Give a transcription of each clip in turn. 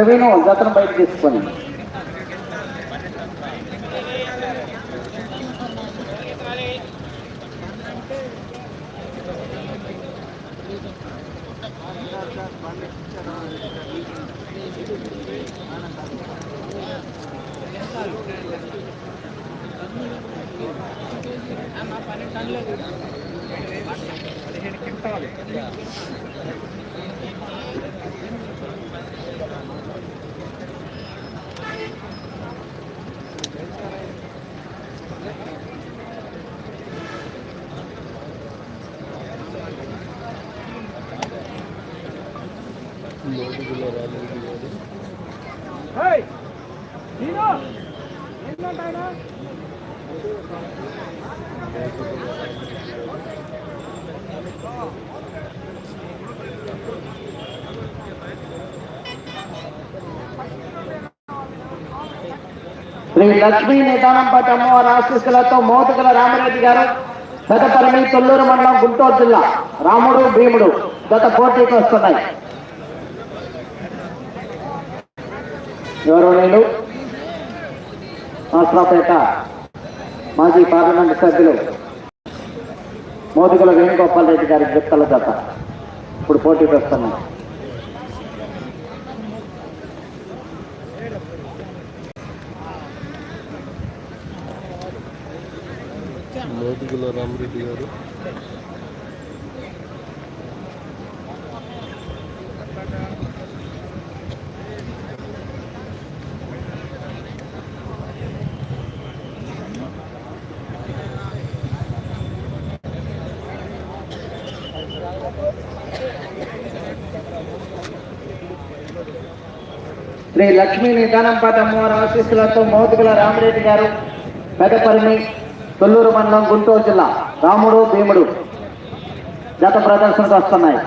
దానివల్ల ప్రవీణ్ జతను బయట తీసుకొని. శ్రీ లక్ష్మీ నిదానంపేట అమ్మవారి ఆశీస్సులతో మోతుకల రామరెడ్డి గారు పెదపల్లి తొల్లూరు మండలం గుంటూరు జిల్లా రాముడు భీముడు గత పోటీకి వస్తున్నాయి. గౌరవనీయులు శాస్త్రపేట మాజీ పార్లమెంట్ సభ్యులు మోదుగుల వేణుగోపాల్ రెడ్డి గారి గుత్తల జత. ఇప్పుడు పోటీకి వస్తున్నాయి. మోదుగుల రామరెడ్డి గారు. శ్రీ లక్ష్మీ నిదానంపాట అమ్మవారి ఆశీస్సులతో మోదుగుల రామరెడ్డి గారు పెదపల్లి తొల్లూరు మండలం గుంటూరు జిల్లా రాముడు భీముడు గత ప్రదర్శనకు వస్తున్నాయి.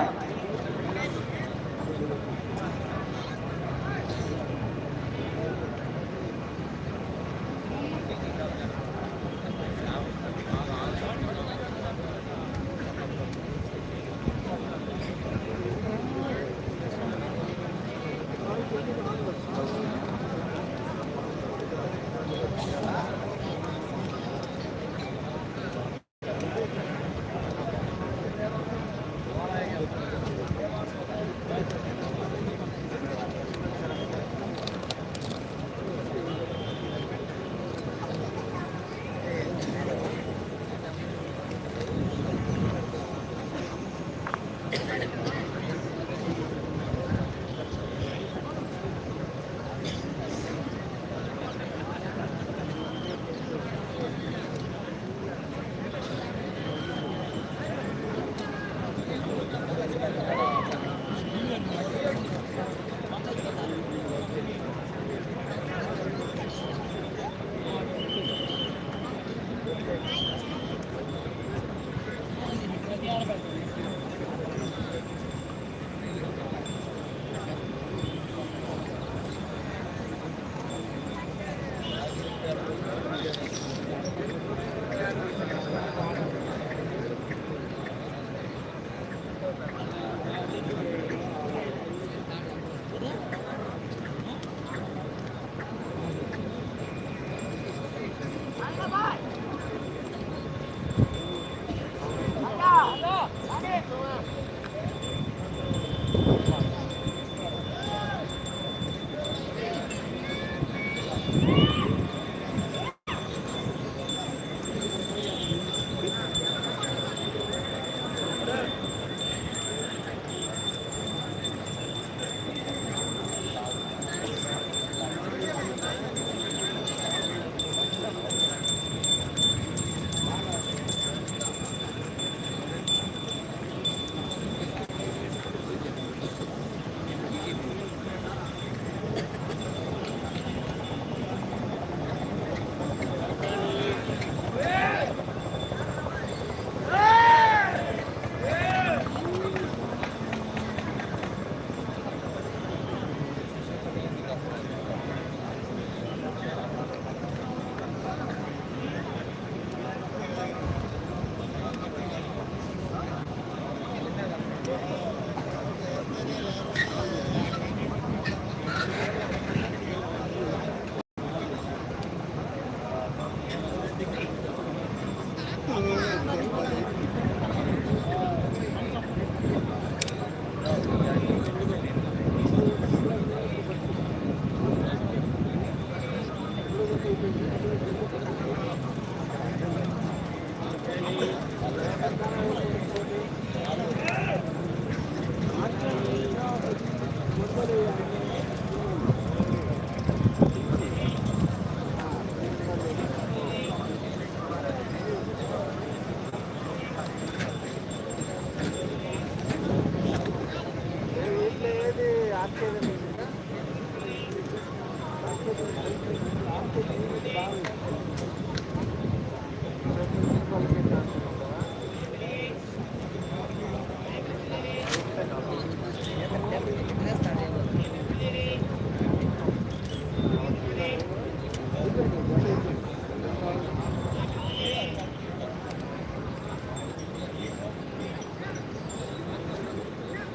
あれ?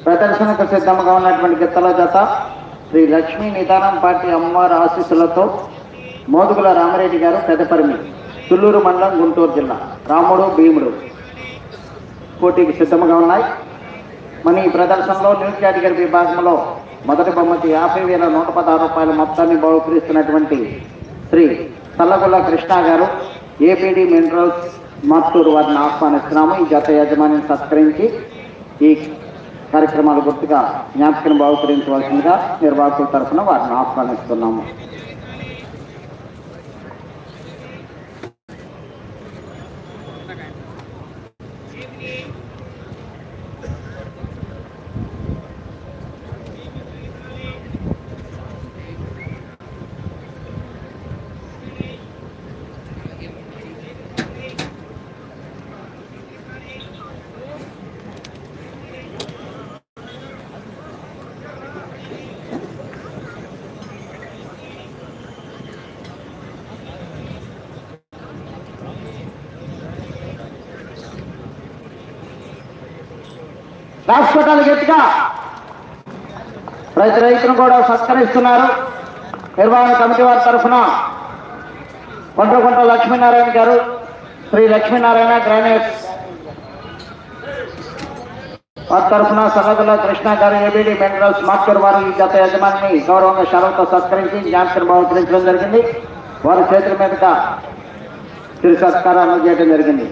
ప్రదర్శనకు సిద్ధంగా ఉన్నటువంటి గిత్తల జత. శ్రీ లక్ష్మీ నిదానం పార్టీ అమ్మవారి ఆశీస్సులతో మోదుగుల రామరెడ్డి గారు పెదపరిమి తుళ్ళూరు మండలం గుంటూరు జిల్లా. రాముడు భీముడు పోటీకి సిద్ధంగా ఉన్నాయి. మన ఈ ప్రదర్శనలో న్యూ కేటగిరీ విభాగంలో మొదటి బహుమతి యాభై వేల నూట పదహారు రూపాయల మొత్తాన్ని బహుకరిస్తున్నటువంటి శ్రీ తల్లగొల్ల కృష్ణ గారు ఏపీడి మినరల్స్ మత్తూరు వారిని ఆహ్వానిస్తున్నాము. ఈ జత యాజమాన్యం సత్కరించి ఈ కార్యక్రమాలు గుర్తుగా జ్ఞాపకం బహుకరించవలసిందిగా నిర్వాహకుల తరఫున వారిని ఆహ్వానిస్తున్నాము. హాస్పిటల్ గట్టిగా రైతు రైతును కూడా సత్కరిస్తున్నారు. నిర్వహణ కమిటీ వారి తరఫున కొండ్రకుంట లక్ష్మీనారాయణ గారు శ్రీ లక్ష్మీనారాయణ గ్రానైట్స్ వారి తరఫున సన్నదుల కృష్ణ గారు ఏబిడి మినరల్స్ మాస్టర్ వారు ఈ గత యజమాని గౌరవంగా షరవతో సత్కరించి జ్ఞాపకం బహుకరించడం జరిగింది. వారి చేతుల మీదుగా తిరు సత్కారాలు చేయడం జరిగింది.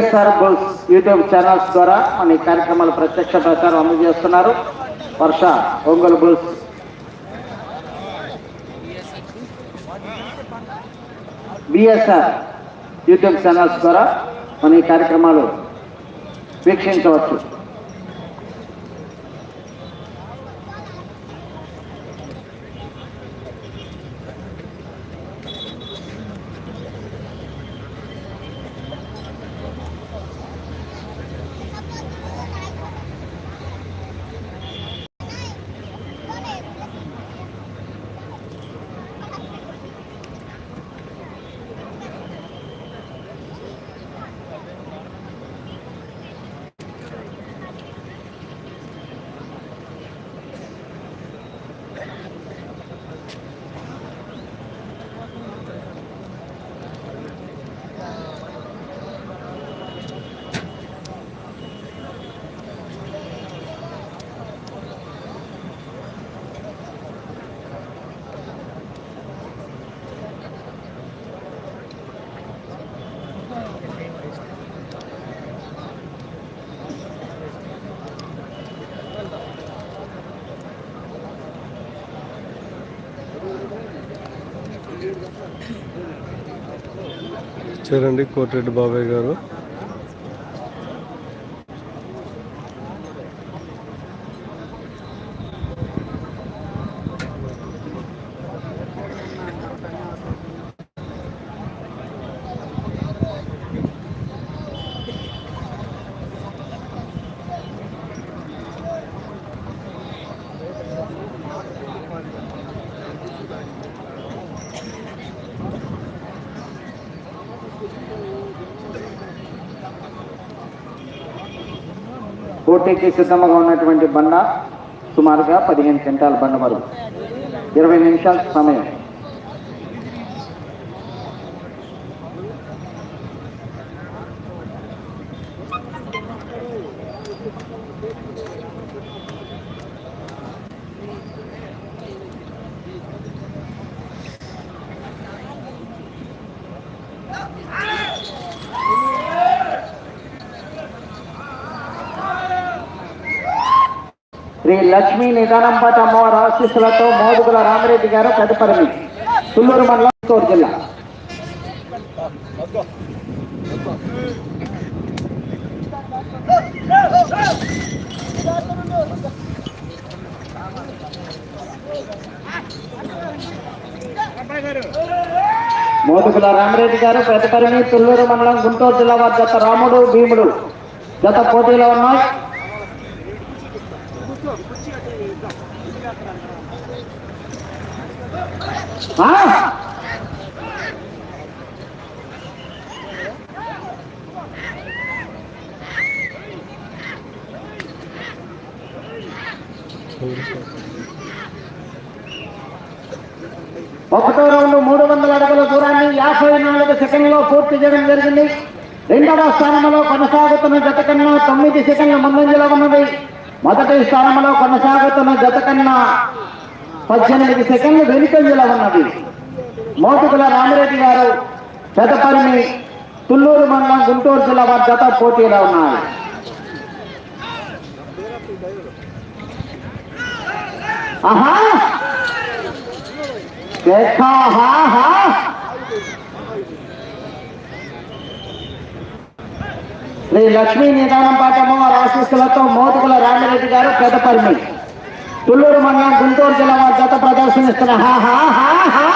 కేఎస్ఆర్ బుల్స్ యూట్యూబ్ ఛానల్స్ ద్వారా మన ఈ కార్యక్రమాలు ప్రత్యక్ష ప్రచారం అందజేస్తున్నారు. Varsha Ongole bulls. BSR YouTube channels ద్వారా మన ఈ కార్యక్రమాలు వీక్షించవచ్చు. చూడండి కోటిరెడ్డి బాబాయ్ గారు. పోటీకి సిద్ధంగా ఉన్నటువంటి బండ సుమారుగా పదిహేను క్వింటాల బండ వరకు. ఇరవై నిమిషాల సమయం శ్రీ లక్ష్మీ నిదానంపాట అమ్మవారి ఆశీస్సులతో మోదుగుల రామరెడ్డి గారు తదుపరి తుల్లూరు మండలం చిత్తూరు జిల్లా. మోదుగుల రామరెడ్డి గారు పెదపరిమి తుల్లూరు మండలం గుంటూరు జిల్లా వారి జత రాముడు భీముడు. గత పోటీలో ఉన్నాయి ఒకటో రౌండ్ మూడు వందల అడుగుల దూరాన్ని యాభై నాలుగు సెకండ్లో పూర్తి చేయడం జరిగింది. రెండవ స్థానంలో కొనసాగుతున్న జత కన్నా తొమ్మిది సెకండ్ల ముందంజలో ఉన్నది. మొదటి స్థానంలో కొనసాగుతున్న జత కన్నా పద్దెనిమిది సెకండ్లు వెనుకంజల ఉన్నది. మోటుకుల రామిరెడ్డి గారు పెదపరిమి తుల్లూరు మండలం గుంటూరు జిల్లా వద్ద పోటీలో ఉన్నారు. ఆహా! శ్రీ లక్ష్మీ నిదానం పాఠము ఆశీస్సులతో మోతుకుల రామిరెడ్డి గారు పెదపరిమి తుళ్ళూరు మండలం గుంటూరు జిల్లా వారి జత ప్రదర్శనిస్తున్న హా హా హా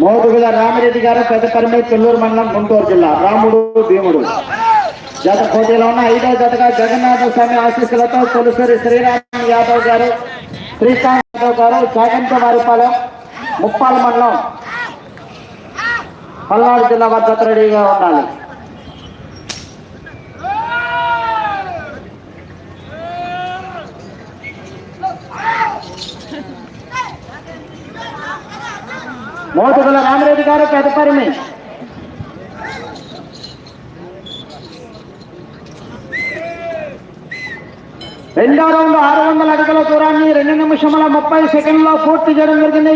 మోదుగుల రామిరెడ్డి గారు పెద్దపరిమి చెల్లూరు మండలం గుంటూరు జిల్లా. రాముడు భీముడు. జత పోటీలో ఉన్న ఐదో జతగా జగన్నాథ స్వామి ఆశీస్సులతో తొలిసరి శ్రీరామ్ యాదవ్ గారు శ్రీకాంత్ యాదవ్ గారు చాగంత వారిపాలెం ముప్పాల మండలం పల్నాడు జిల్లా వారి రెడీగా ఉండాలి. మోతుగుల రామిరెడ్డి గారు పెద్ద పెద్దపరిమి రెండో రౌండ్ ఆరు వందల అడుగుల దూరాన్ని రెండు నిమిషముల ముప్పై సెకండ్లో పూర్తి చేయడం జరిగింది.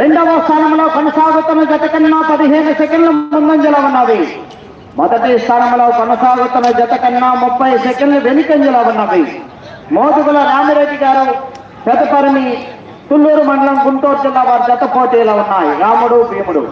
రెండవ స్థానంలో కొనసాగుతున్న జత కన్నా పదిహేను సెకండ్ల ముందంజలో ఉన్నది మొదటి స్థానంలో కొనసాగుతున్న జత కన్నా ముప్పై సెకండ్లు వెనుకంజలో ఉన్నది మోదుగుల రామిరెడ్డి గారు పెదపరిమి తుల్లూరు మండలం గుంటూరు జిల్లా వారి జత పోటీలో ఉన్నాయి. రాముడు భీముడు.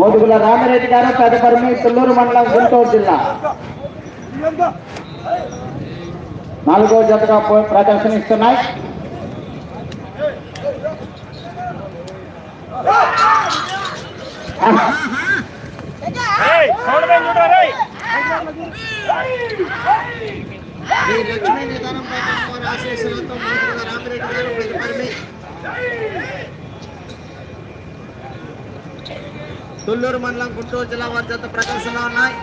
మోదుగుల రామిరెడ్డి గారు పెదపరిమి తుళ్ళూరు మండలం గుంటూరు జిల్లా. నాలుగో జతగా పో- ప్రదర్శనిస్తున్నాయి. లక్ష్మీ నిదానం మోదుగుల రామిరెడ్డి గారు తొల్లూరు మండలం గుంటూరు జిల్లా వారి జత ప్రదర్శనలో ఉన్నాయి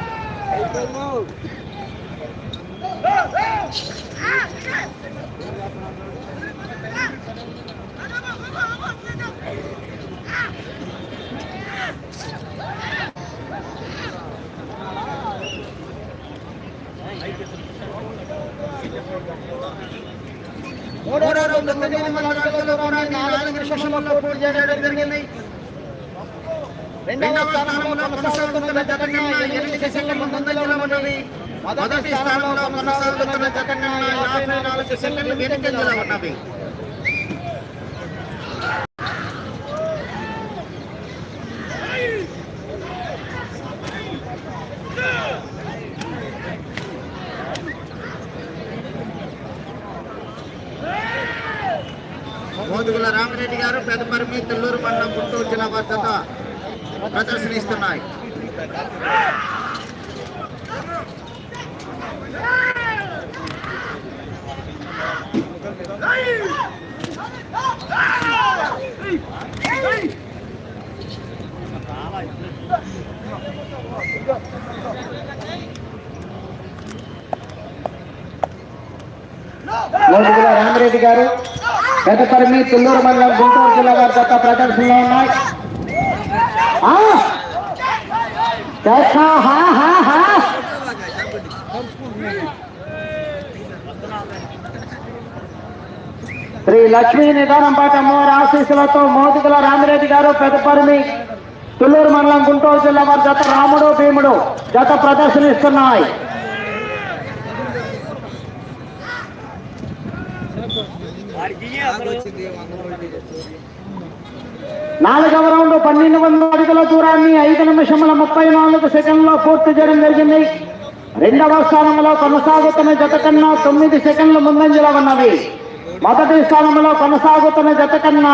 మూడో రోజు తొమ్మిది వందల నాలుగు పూర్తి చేయడం జరిగింది. రెండవ స్థానంలో కొనసాగుతున్న జగన్న ఎనిమిది సెకండ్ల ముందంజలో ఉన్నది. మొదటి స్థానంలో కొనసాగుతున్న జగన్న యాభై నాలుగు సెకండ్లు వెనుకంజలో ఉన్నవి మోదుగుల రామిరెడ్డి గారు పెదపరిమి తెల్లూరు మండలం గుంటూరు జిల్లా భద్రత ప్రదర్శనిస్తున్నాయి మోదుగుల రామిరెడ్డి గారు పెద్దపరిమి తుల్లూరు మండలం గుంటూరు జిల్లా వారి జత ప్రదర్శనలో ఉన్నాయి. శ్రీ లక్ష్మీ నిదానం పాట అమ్మవారి ఆశీస్సులతో మోదుగుల రామిరెడ్డి గారు పెద్దపరిమి తుల్లూరు మండలం గుంటూరు జిల్లా వారి జత రాముడు భీముడు జత ప్రదర్శనిస్తున్నాయి. నాలుగవ రౌండ్ పన్నెండు వందల అడుగుల దూరాన్ని ఐదు నిమిషముల ముప్పై నాలుగు సెకండ్లో పూర్తి చేయడం జరిగింది. రెండవ స్థానంలో కొనసాగుతున్న జత కన్నా తొమ్మిది సెకండ్లు ముందంజలో ఉన్నవి మొదటి స్థానంలో కొనసాగుతున్న జత కన్నా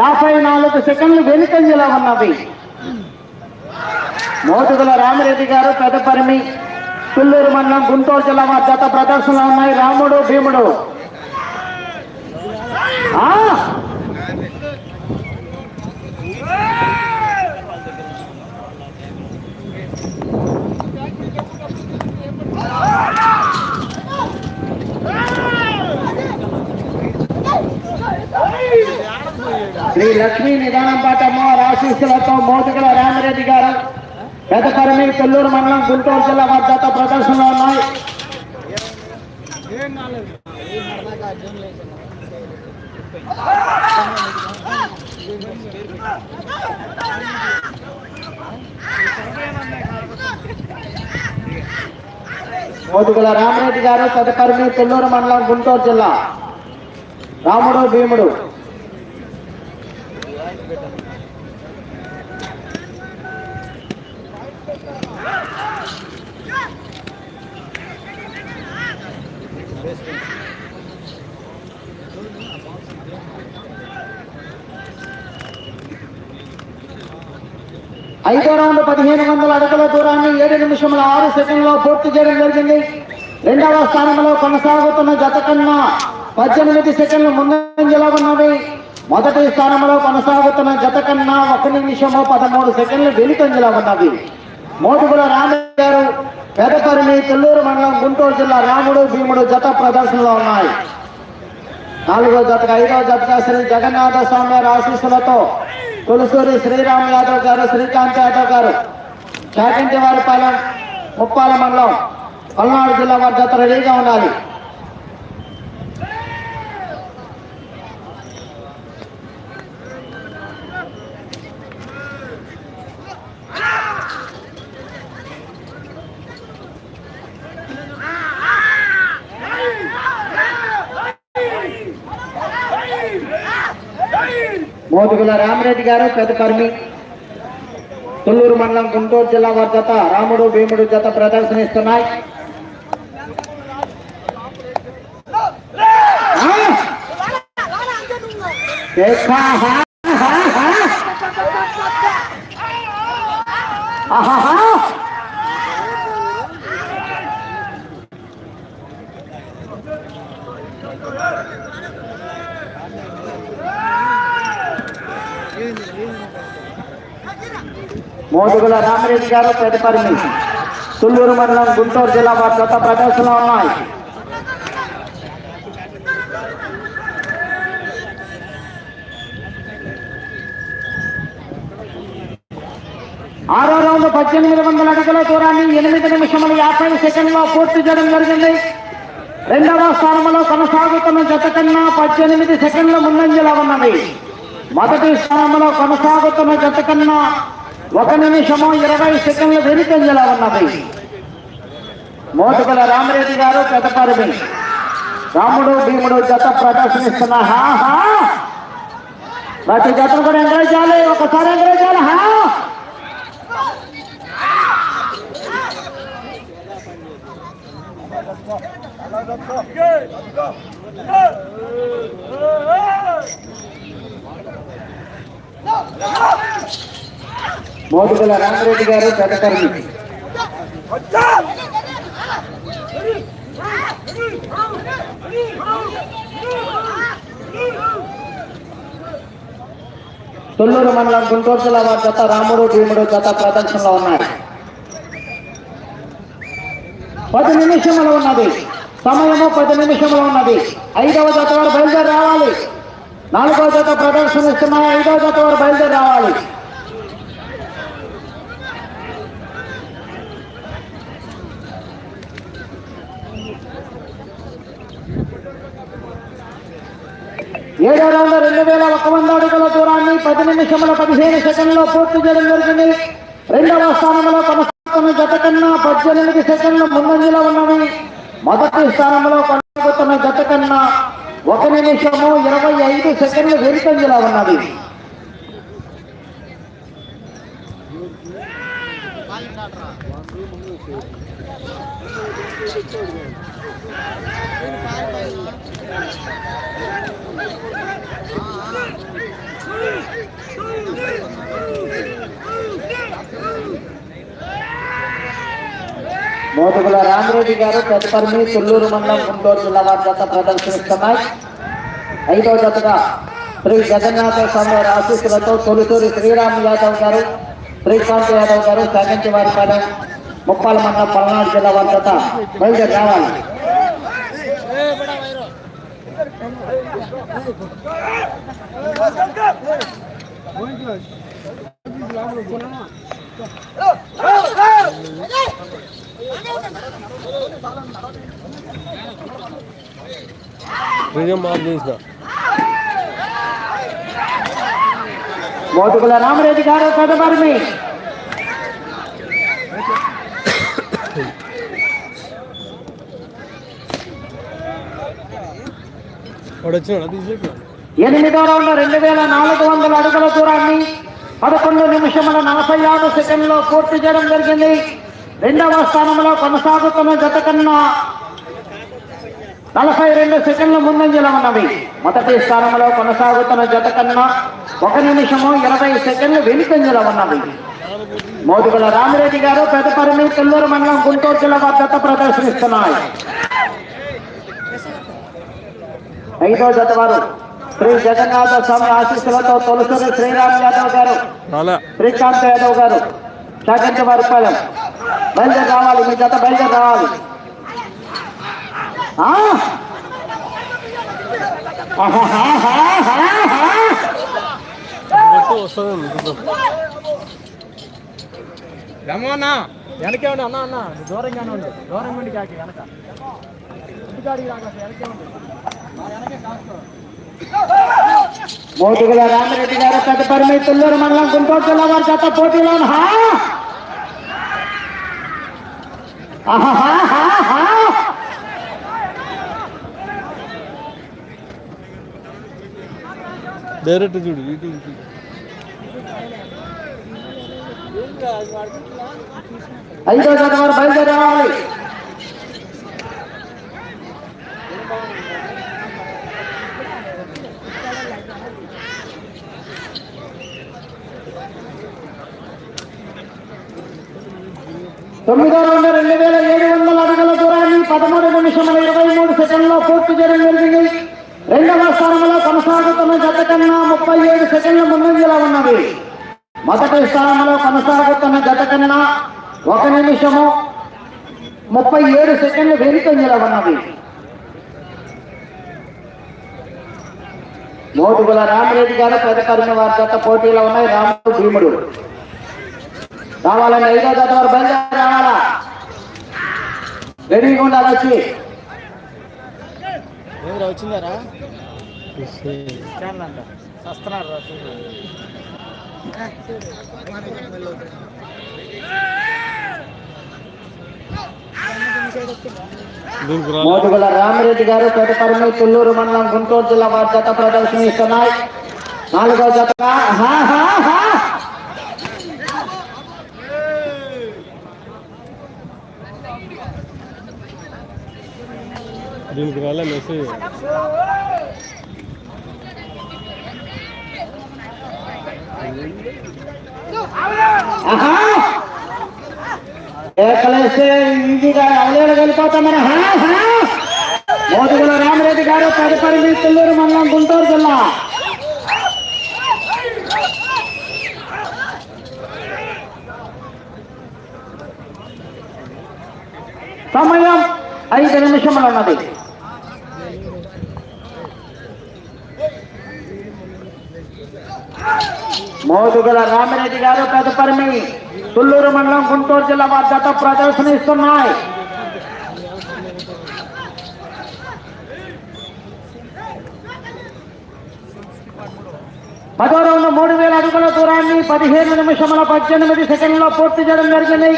యాభై నాలుగు సెకండ్లు వెనుకంజలో ఉన్నవి మోటుగుల రామిరెడ్డి గారు పెదపరిమి తుల్లూరు మండలం గుంటూరు జిల్లా జత ప్రదర్శనలో ఉన్నాయి. రాముడు భీముడు. శ్రీ లక్ష్మీ నిదానం పాట అమ్మవారి ఆశీస్సులతో మోదుగుల రామిరెడ్డి గారు. పెదపరిమి కొల్లూరు మండలం గుంటూరు జిల్లా వద్ద ప్రదర్శనలో ఉన్నాయి. మోదుగుల రామరెడ్డి గారు పెదపరిమి తెల్లూరు మండలం గుంటూరు జిల్లా. రాముడు భీముడు. ఐదో రౌండ్ పదిహేను వందల అడుగుల దూరాన్ని ఏడు నిమిషముల ఆరు సెకండ్లో పూర్తి చేయడం జరిగింది. రెండవ స్థానంలో కొనసాగుతున్న జత కన్నా పద్దెనిమిది సెకండ్లు ముందంజలో ఉన్నవి. మొదటి స్థానంలో కొనసాగుతున్న జత కన్నా ఒక నిమిషము పదమూడు సెకండ్లు వెనుకంజలో ఉన్నవి. మోటుగుల రామయ్య గారు పెదపరిమి తెల్లూరు మండలం గుంటూరు జిల్లా రాముడు భీముడు జత ప్రదర్శనలో ఉన్నాయి. నాలుగో జతగా ఐదో జతగా శ్రీ జగన్నాథ స్వామి ఆశీస్సులతో తులసూరి శ్రీరామ్ యాదవ్ గారు శ్రీకాంత్ యాదవ్ గారు చాకింటి వారిపాలెం ముప్పాల మండలం పల్నాడు జిల్లా వారి జత రెడీగా ఉండాలి. మోదుగుల రామరెడ్డి గారు పెదపర్మి తుల్లూరు మండలం గుంటూరు జిల్లా వారి జత రాముడు భీముడు జత ప్రదర్శనిస్తున్నాయి. మోదుగుల రామరెడ్డి గారు తదుపరిని తుళ్ళూరు మండలం గుంటూరు జిల్లా వారి జత ప్రదర్శనలో ఉన్నాయి. ఆరో రౌండ్ పద్దెనిమిది వందల అడుగుల దూరాన్ని ఎనిమిది నిమిషముల యాభై సెకండ్లో పూర్తి చేయడం జరిగింది. రెండవ స్థానంలో కొనసాగుతున్న జత కన్నా పద్దెనిమిది సెకండ్ల ముందంజలో ఉన్నది. మొదటి స్థానంలో కొనసాగుతున్న జత కన్నా ఒక నిమిషము ఇరవై సెకండ్ల వెనుకంజలో ఉన్నవి మోటుకుల రామరెడ్డి గారు పెదపరిమి రాముడు భీముడు జత ప్రదర్శనిస్తున్న హా హా ప్రతి జతను కూడా ఎంకరేజ్ చేయాలి ఒకసారి ఎంకరేజ్ చేయాలి హా మోదుగుల రామరెడ్డి గారు పెదపరిమి తొల్లూరు మండలం గుంటూరు జిల్లా వారి జత రాముడు భీముడు జత ప్రదర్శనలో ఉన్నాయి. పది నిమిషంలో ఉన్నది. సమయము పది నిమిషంలో ఉన్నది. ఐదవ జత వారు బయలుదేరి రావాలి. నాలుగవ జత ప్రదర్శనిస్తున్నాయి. ఐదవ జత వారు బయలుదేరి రావాలి. ఏడో రౌండ్ రెండు వేల ఒక వంద అడుగుల దూరాన్ని పది నిమిషముల పదిహేను సెకండ్లో పూర్తి చేయడం జరిగింది. రెండవ స్థానంలో కొనసాగుతున్న జత కన్నా పద్దెనిమిది సెకండ్లు ముందంజలో ఉన్నవి. మొదటి స్థానంలో కొనసాగుతున్న జత కన్నా ఒక నిమిషము ఇరవై ఐదు సెకండ్లు వెనుకంజలో ఉన్నది. మోతుగుల రామరెడ్డి గారు తదుపరి తుల్లూరు మండలం గుంటూరు జిల్లా వారి జత ప్రదర్శిస్తున్నాయి. ఐదవ జతగా శ్రీ జగన్నాథ స్వామి వారి ఆశీస్సులతో తొలుతూరి శ్రీరామ్ యాదవ్ గారు శ్రీకాంత్ యాదవ్ గారు సగంటి వారి పదం ముప్పాల మండలం పల్నాడు జిల్లా వారి జత బయలుదేరి రావాలి నిజం బాగా చేసిన మోదుగుల రామరెడ్డి గారు తదుపరి ఎనిమిదో రౌండ్ రెండు వేల నాలుగు వందల అడుగుల దూరాన్ని పదకొండు నిమిషముల నలభై ఆరు సెకండ్లో పూర్తి చేయడం జరిగింది. రెండవ స్థానంలో కొనసాగుతున్న జత కన్నా నలభై రెండు సెకండ్ల ముందంజలో ఉన్నవి మొదటి స్థానంలో కొనసాగుతున్న జత కన్నా ఒక నిమిషము ఇరవై సెకండ్లు వెనుకంజలో ఉన్నవి మోదుగుల రామిరెడ్డి గారు పెదపరిమి కొల్లూరు మండలం గుంటూరు జిల్లా వారి జత ప్రదర్శనిస్తున్నాయి. ఐదో జత వారు శ్రీ జగన్నాథ స్వామి ఆశీస్సులతో తొలసూరి శ్రీరామ్ యాదవ్ గారు శ్రీకాంత్ యాదవ్ గారు శాకంత వారిపాలెం బయలుదేరి రావాలి మీ జత బయలుదేరి రావాలి. ఆ? రమ్మన్న వెనకే ఉండు అన్న అన్న. దూరంగానే ఉండు. దూరంగా ఉండి కాకి వెనక. ఇంటికాడికి రాక వెనకే ఉండు. మా వెనకే కాస్త మోదుగుల రామిరెడ్డి గారు తదుపరి తుల్లూరు మండలం గుంటూరు జిల్లా వారి జత పోటీలో. డైరెక్ట్ చూడు ఇటు ఇటు. ఐదో జత వారు బయలుదేరి రావాలి తొమ్మిదో రౌండ్ రెండు వేల ఏడు వందల అడుగుల దూరాన్ని పదమూడు నిమిషముల ఇరవై మూడు సెకండ్లో పూర్తి చేయడం జరిగింది. రెండవ స్థానంలో కొనసాగుతున్న జత కన్నా ముప్పై ఏడు సెకండ్ల ముందంజలా ఉన్నది. మొదటి స్థానంలో కొనసాగుతున్న జత కన్నా ఒక నిమిషము ముప్పై ఏడు సెకండ్లు వెనుకంజలో ఉన్నవి మోటుగుల రామరెడ్డి గారు పెదకరిన వారి జత పోటీలో ఉన్నాయి. రాముడు భీముడు. రావాలండి ఐదో జత వారు బయలుదేరి రావాలా? రెడీగా ఉండాలి వచ్చి? వచ్చిందారా? మోటుగుల రామరెడ్డి గారు పెదపరిమి పుల్లూరు మండలం గుంటూరు జిల్లా వారి జత ప్రదర్శన ఇస్తున్నాయి. నాలుగో జతగా దీనికి రాలే మెసేజ్. ఆహా. ఏకలేస్తే ఈజీగా అవలేడు వెళ్ళిపోతామని హా, హా. రామరెడ్డి గారు పెదపరిమి తుల్లూరు మండలం గుంటూరు జిల్లా సమయం ఐదు నిమిషములు ఉన్నది మోదుగల రామిరెడ్డి గారు తదుపరి తుళ్ళూరు మండలం గుంటూరు జిల్లా వారి జత ప్రదర్శన ఇస్తున్నాయి పదో రౌండ్ మూడు వేల అడుగుల దూరాన్ని పదిహేను నిమిషముల పద్దెనిమిది సెకండ్లో పూర్తి చేయడం జరిగింది.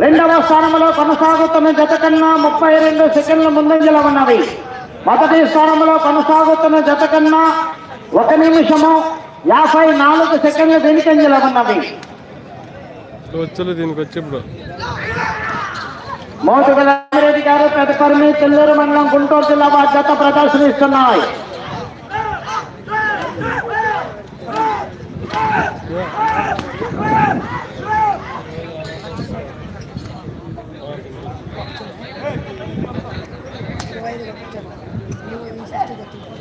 రెండవ స్థానంలో కొనసాగుతున్న జత కన్నా ముప్పై రెండు సెకండ్ల ముందంజలో ఉన్నవి మొదటి స్థానంలో కొనసాగుతున్న జత కన్నా ఒక నిమిషము యాభై నాలుగు సెకండ్ల వెనుకంజలో ఉన్నవి వచ్చలు దీనికి వచ్చేప్పుడు మోటుగల రామిరెడ్డి గారు తదుపరి తెల్లూరు మండలం గుంటూరు జిల్లా జత ప్రదర్శనిస్తున్నాయి.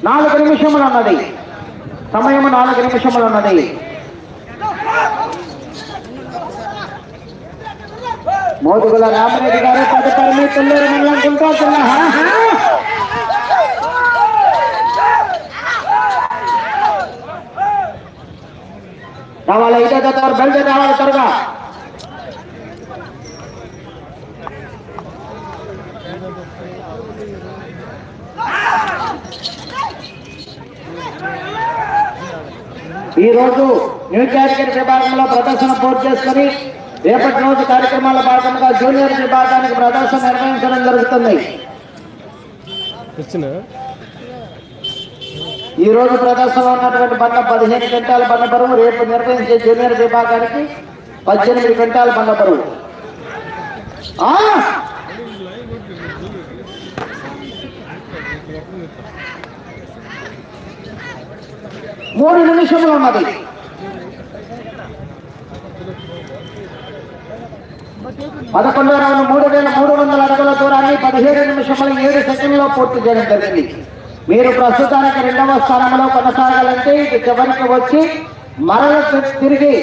నాలుగు నిమిషములు ఉన్నది సమయం నాలుగు నిమిషములు ఉన్నది మోదుగుల రామరెడ్డి గారు తదుపరి తెల్లూరు మండలం గుంటూరు జిల్లా హా, హా. రావాలి ఐదో జత వారు రావాలి త్వరగా ఈ రోజు న్యూ క్యాటగిరీ విభాగంలో ప్రదర్శన పూర్తి చేసుకుని రేపటి రోజు కార్యక్రమాల భాగంగా జూనియర్ విభాగానికి ప్రదర్శన నిర్వహించడం జరుగుతుంది. ఈ రోజు ప్రదర్శనలో ఉన్నటువంటి బండ పదిహేను క్వింటాల బండ బరువు రేపు నిర్వహించే జూనియర్ విభాగానికి పద్దెనిమిది క్వింటాల బండ బరువు. మూడు నిమిషములు ఉన్నది. పదకొండు రౌండ్ మూడు వేల మూడు వందల అడుగుల దూరాన్ని పదిహేడు నిమిషముల ఏడు సెకండ్లో పూర్తి చేయడం జరిగింది. మీరు ప్రస్తుతానికి రెండవ స్థానంలో కొనసాగాలంటే ఇది చివరికి వచ్చి మరల తిరిగి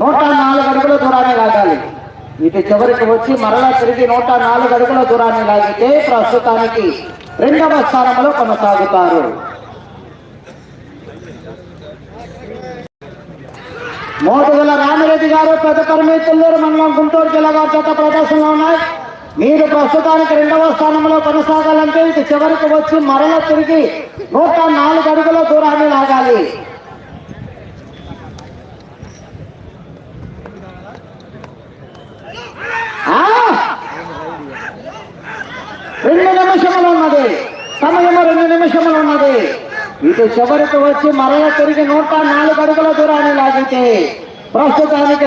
నూట నాలుగు అడుగుల దూరాన్ని లాగాలి. ఇది చివరికి వచ్చి మరల తిరిగి నూట నాలుగు అడుగుల దూరాన్ని లాగితే ప్రస్తుతానికి రెండవ స్థానంలో కొనసాగుతారు. మోటుగల రామిరెడ్డి గారు పెద్ద తుల్లూరు మండలం గుంటూరు జిల్లా వారి జత ప్రదర్శనలో ఉన్నాయి. మీరు ప్రస్తుతానికి రెండవ స్థానంలో కొనసాగాలంటే ఇది చివరికి వచ్చి మరల తిరిగి నూట నాలుగు అడుగుల దూరాన్ని లాగాలి. రెండు నిమిషములు ఉన్నది. సమయము రెండు నిమిషములు ఉన్నది. ఇటు చివరికి వచ్చి మరల తిరిగి నూట నాలుగు అడుగుల దూరాన్ని లాగితే ప్రస్తుతానికి